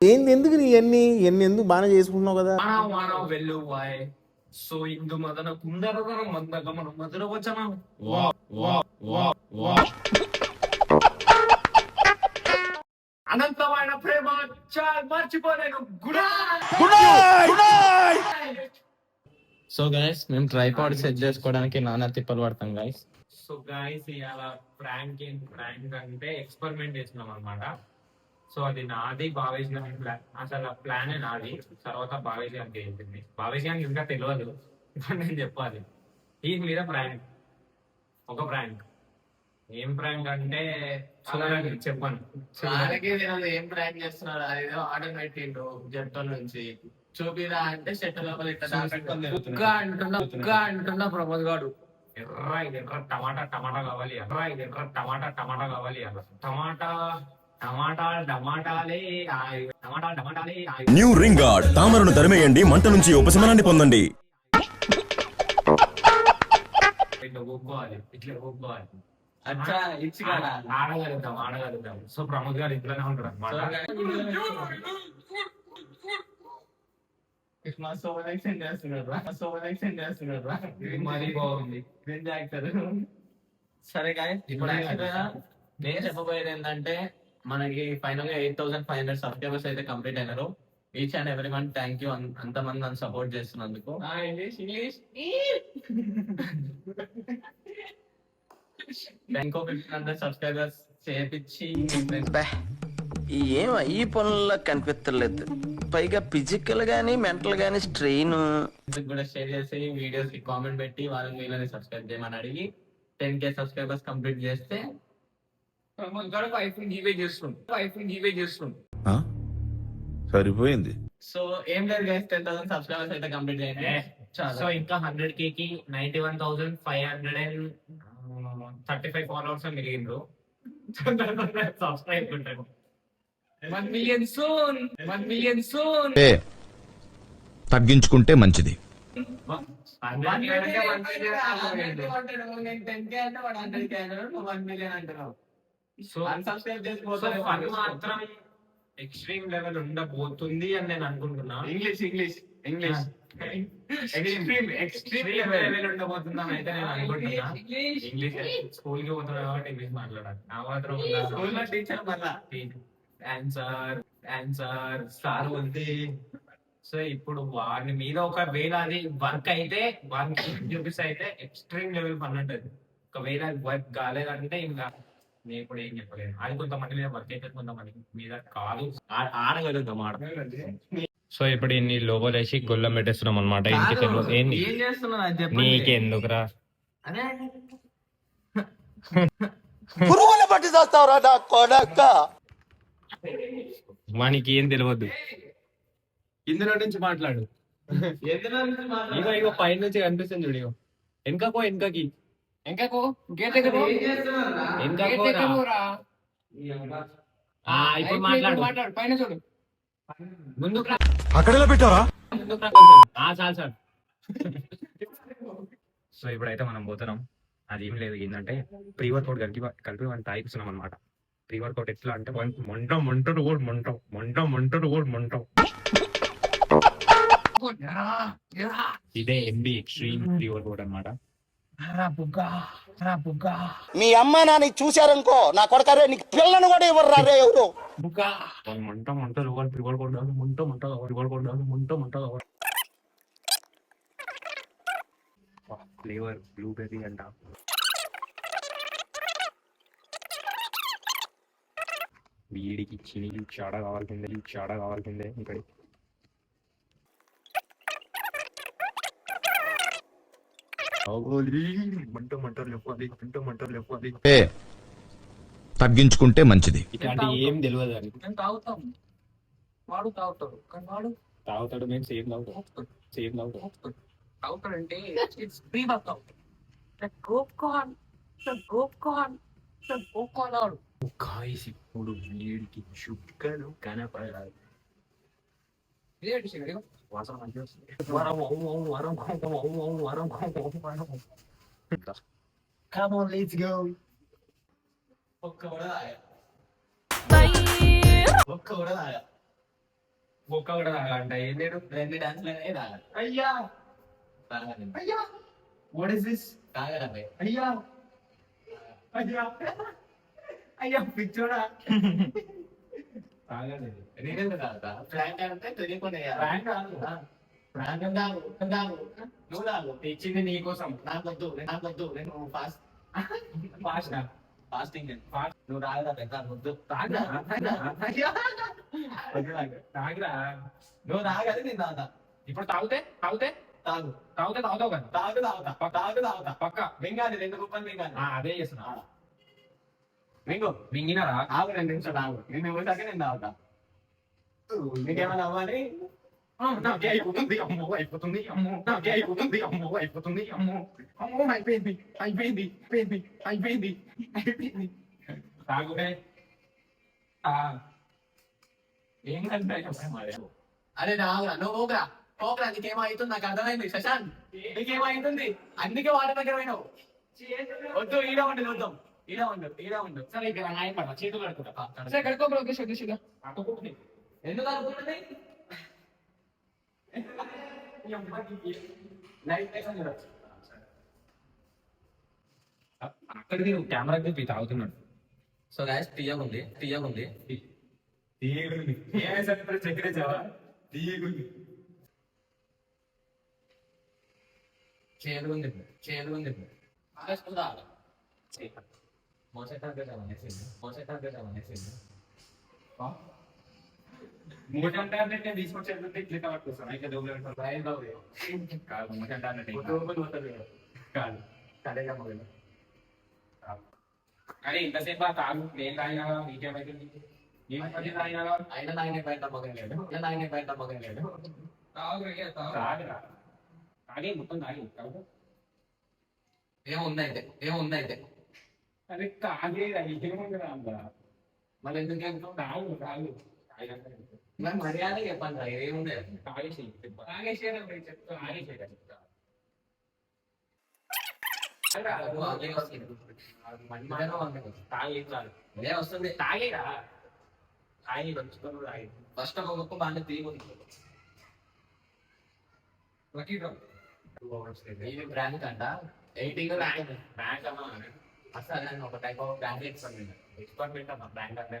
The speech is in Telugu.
ఏంది ఎందుకు నీ ఎన్ని ఎన్ని ఎందుకు బాగానే చేసుకుంటున్నావు కదా? వెళ్ళు వాయ్ సో ఇందు మదన కుందరదన మందగమన మధుర వచన అనంతమైన ప్రేమ చాలు మర్చిపోలేను గుడా సో గైస్ మేము ట్రైపాడ్ సెట్ చేసుకోవడానికి నానా తిప్పలు పడతాం గైస్ సో గాయస్ ఇవాళ ప్రాంక్ ఏంటి ప్రాంక్ అంటే ఎక్స్పెరిమెంట్ చేసినాం అనమాట సో అది నాది భావేష్ గారి ప్లాన్ అసలు ఆ ప్లాన్ నాది. తర్వాత భావేష్ గారికి వెళ్తుంది భావేష్ గారికి ఇంకా తెలియదు. ఇప్పుడు నేను చెప్పాలి. ఈ మీద ప్రాంక్ ఒక ప్రాంక్ ఏం ప్రాంక్ అంటే చూడండి చెప్పాను. ఏం ప్లాన్ చేస్తున్నారు అదేదో ఆర్డర్ పెట్టిండు జట్టు నుంచి. చూపిరా అంటే షర్ట్ లోపల అంటున్నా ఉగ్గా అంటున్నా ప్రమోద్ గాడు. ఎర్ర ఇది ఎర్ర టమాటా టమాటా కావాలి ఎర్ర ఇది ఎర్ర టమాటా టమాటా కావాలి ఎర్ర టమాటా టమాటా టమాటాలే ఆయి. టమాటా టమాటాలే ఆయి. న్యూ రింగ్ గార్డ్ తామరను తరిమేయండి మంట నుంచి ఉపశమనాన్ని పొందండి. ఆడగలుగుతాం ఆడగలుగుతాం సో ప్రమోద్ గారు ఇంట్లోనే ఉంటారు ఓవర్ యాక్షన్ చేస్తున్నాడు రా యాక్షన్ చేస్తున్నాడు రా మరీ బాగుంది క్రింజ్ యాక్టర్ సరే గాయ ఇప్పుడు నేను చెప్పబోయేది ఏంటంటే మనకి ఫైనల్గా eight thousand five hundred subscribers అయితే కంప్లీట్ అయినారు. Each and every one thank you అంతమంది నన్ను సపోర్ట్ చేస్తున్నందుకు. ఇంకో ఫిఫ్టీన్ హండ్రెడ్ సబ్స్క్రైబర్స్ చేపించి ఏం ఈ పనుల్లో కనిపించలేదు పైగా ఫిజికల్ గానీ మెంటల్ గానీ స్ట్రెయిన్ కూడా షేర్ చేసి వీడియోస్కి కామెంట్ పెట్టి వాళ్ళని వీళ్ళని సబ్స్క్రైబ్ చేయమని అడిగి టెన్ కే సబ్స్క్రైబర్స్ కంప్లీట్ చేస్తే సరిపోయింది. సో ఏం లేదు గైస్ టెన్ థౌసండ్ సబ్స్క్రైబర్స్ అయితే కంప్లీట్ చేయండి. సో ఇంకా హండ్రెడ్ కే కి ninety one thousand five hundred and thirty five followers మిగిలిండ్రు. Subscribe ఉంటారు one million soon one million soon తగ్గించుకుంటే మంచిది. మాత్రం ఎక్స్ట్రీమ్ లెవెల్ ఉండబోతుంది అని నేను అనుకుంటున్నా. English English English extreme extreme level ఉండబోతుందని అయితే నేను అనుకుంటున్నా. ఇంగ్లీష్ స్కూల్కి పోతున్నా కాబట్టి ఇంగ్లీష్ మాట్లాడాలి. ఆ మాత్రం స్కూల్లో టీచర్ మళ్ళా. ఆన్సర్ ఆన్సర్ సార్ ఉంది. సో ఇప్పుడు వాడి మీద ఒకవేళ అది వర్క్ అయితే వన్ రూపీస్ అయితే ఎక్స్ట్రీమ్ లెవెల్ పని ఉంటుంది. ఒకవేళ అది వర్క్ కాలేదంటే ఇంకా నేను ఇప్పుడు ఏం చెప్పలేను. అది కొంతమంది మీద వర్క్ అయితే కొంతమంది మీద కాదు. ఆడగలుగుతాం ఆడ. సో ఇప్పుడు ఇన్ని లోగోలు వేసి గొల్లం పెట్టేస్తున్నాం అనమాట ఇంటి తెలియదు ఏంది? నీకెందుకురా? పురుగుల పట్టి చేస్తావురా నా కొడక. వానికి ఏం తెలియదు ఇందులో నుంచి మాట్లాడు. ఇగో మాట్లాడు? ఇగో పైన నుంచి కనిపిస్తుంది చూడు ఇగో. వెనకకో వెనకకి. ఎంకకు గేట్ దగ్గర? వెనకకో ఇప్పుడు మాట్లాడు. మాట్లాడు. పైన చూడు. ముందుకు రా అక్కడెలా పెట్టారా ముందుకు రా కొంచెం ఆ చాలు సార్ సో ఇప్పుడైతే మనం పోతున్నాం. అది ఏం లేదు ఏంటంటే ప్రీ వర్కౌట్ కలిపి కలిపి మనం తాగిస్తున్నాం అనమాట ప్రీ వర్కౌట్ ఎట్లా అంటే మొంట మొంటడు కూడా మొంటాం. మొంట మొంటడు కూడా మొంటాం. ఇదే ఎంబీ ఎక్స్ట్రీమ్ ప్రీ వర్కౌట్ అనమాట మీ అమ్మ నాన్న చూశారనుకో నా కొడకరే నీకు పిల్లను కూడా ఇవ్వరు రే ఎవరు? మొంట మొంట మొంట మొంట ప్రీ వర్కౌట్ కాదు. మొంట మొంట ఫ్లేవర్ బ్లూబెర్రీ అంట. వీడికి చిని చాడ కావాల్సిందే చాడ కావాల్సిందే ఇక్కడ మంట మంట లేపాలి మంట మంట లేపాలి తగ్గించుకుంటే మంచిది. ఇట్లాంటి ఏం తెలియదు అని మేము తాగుతాం. వాడు తాగుతాడు. కానీ వాడు తాగుతాడు మేము సేమ్ తాగుతాం. సేమ్ తాగుతాం. తాగుతాడంటే ఇట్స్ ఫ్రీ గోప్ కార్న్ గోప్ కార్న్ గోప్ కార్న్ ఆడు గాయస్ ఇప్పుడు వీడికి చుక్కలు కనపడాలి ఇదే డిష్ వాసన మంచిగా వస్తుంది. వరం ఓం ఓం వరం ఓం ఓం ఓం వరం ఓం ఓం వరం. Come on, let's go. ఒక్క కూడా తాగా ఒక్క కూడా తాగా బొక్క కూడా తాగాలంట ఏం లేదు రెండు డాన్స్లనే తాగా అయ్యా తాగండి అయ్యా వాట్ ఇస్ దిస్ తాగడండి అయ్యా అయ్యా. అయ్యా పిచ్చోడా. తాగలేదు నేనెందుకు తాగుతా ఫ్రాంక్ అంటే తెలియకుండా ప్రాంక్ కాదు. ఫ్రాంక్ తాగు? తాగు? నువ్వు తాగు. తెచ్చింది నీకోసం నాకొద్దు నాకొద్దు నేను ఫాస్ట్ ఫాస్ట్ ఫాస్టింగ్ Fast. నువ్వు తాగదా పెద్ద వద్దు. తాగా వద్దు నాకు. తాగిరా? నువ్వు తాగది నేను తాగుతా. ఇప్పుడు తాగితే? తాగితే? తాగు. తాగితే తాగుతావు కదా తాగు తాగుతా. తాగు తాగుతా. పక్క. మింగాలి రెండు రూపాయలు మింగాలి అదే చేస్తున్నా. మింగు మింగినారా ఆగు రెండు నిమిషాలు ఆగు. నేను ఇవ్వటాక నేను తాగుతా. నీకేమైనా అవ్వాలి? అయిపోతుంది అమ్మో అయిపోతుంది అమ్మో. అయిపోతుంది అమ్మో అయిపోతుంది అమ్మో. అమ్మో అయిపోయింది అయిపోయింది అయిపోయింది అయిపోయింది అయిపోయింది. తాగుతే ఆ, ఏం కంటే అరే రావురా నువ్వు పోకురా నీకేమవుతుంది నాకు అర్థమైంది. శశాంత్ నీకేమవుతుంది అందుకే వాటి దగ్గర పోయినావు. వద్దు ఈడ ఉండు చూద్దాం ఈడ ఉండు ఈడ ఉండు. సరే ఇక్కడ ఆయన పడ చేతులు కడుకుంటా సరే కడుక్కో బ్రో ఓకే షుగర్ అట్టుకుంటుంది ఎందుకు అనుకుంటుంది. అక్కడికి కెమెరా చూపి తాగుతున్నాడు. సో గాయస్ తీయగుంది తీయగుంది తీయగుంది ఏమైనా ఇప్పుడు చక్కెర చావా తీయగుంది చేదుగుంది చేదుగుంది ఆగస్టుందా మోసెట్టాక అనేసింది మోసెట్టాక అనేసింది మోషన్ టాబ్లెట్ నేను తీసుకొచ్చేది ఇట్లా పట్టుకొస్తాను అయితే డబ్బులు పెడతాను ప్రైజ్ బాబు కాదు మోషన్ టాబ్లెట్ కాదు. కడేగా అరే ఇంతసేపు ఆ తాగు నేను తాగినా కదా నీకేమైతుంది నేను పది తాగినా కదా? అయినా నాయనే బయట మగం లేడు అయినా నాయనే బయట మగం లేడు తాగిరా. తాగే మొత్తం తాగి తాగు. ఏముంది అయితే ఏముంది అయితే అరే తాగేరా ఏముందిరా మరి ఎందుకు? తాగు? తాగు. మరి మర్యాద చెప్పండి రా, ఏముంది తాగేసి చెప్తా. తాగేసి చెప్తా. తాగేసి చెప్తా. తాగే వస్తుంది. తాగేరా తాగి తాగి. ఫస్ట్ ఒక గొప్ప బాగా తీయగుంది లక్కీ డ్రా బ్రాండ్ అంట ఎయిటీన్ బ్యాంక్ బ్యాంక్ అమ్మా. అసలు ఒక type of brand experiment experiment అమ్మా బ్యాంక్ అంటే